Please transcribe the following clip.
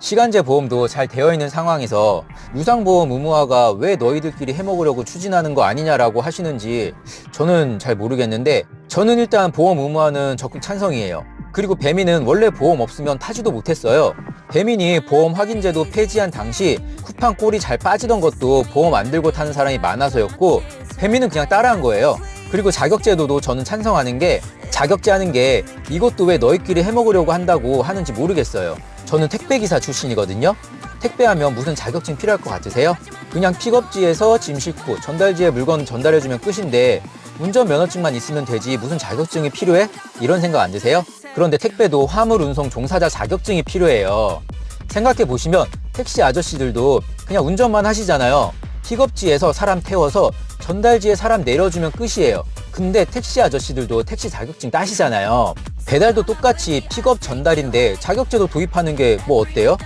시간제 보험도 잘 되어 있는 상황에서 무상보험 의무화가 왜 너희들끼리 해먹으려고 추진하는 거 아니냐라고 하시는지 저는 잘 모르겠는데 저는 일단 보험 의무화는 적극 찬성이에요. 그리고 배민은 원래 보험 없으면 타지도 못했어요. 배민이 보험 확인제도 폐지한 당시 쿠팡 꼴이 잘 빠지던 것도 보험 안 들고 타는 사람이 많아서였고 배민은 그냥 따라한 거예요. 그리고 자격제도도 저는 찬성하는 게 자격제하는 게 이것도 왜 너희끼리 해먹으려고 한다고 하는지 모르겠어요. 저는 택배기사 출신이거든요. 택배하면 무슨 자격증 필요할 것 같으세요? 그냥 픽업지에서 짐 싣고 전달지에 물건 전달해주면 끝인데 운전면허증만 있으면 되지 무슨 자격증이 필요해? 이런 생각 안 드세요? 그런데 택배도 화물 운송 종사자 자격증이 필요해요. 생각해 보시면 택시 아저씨들도 그냥 운전만 하시잖아요. 픽업지에서 사람 태워서 전달지에 사람 내려주면 끝이에요. 근데 택시 아저씨들도 택시 자격증 따시잖아요. 배달도 똑같이 픽업 전달인데 자격제도 도입하는 게 뭐 어때요?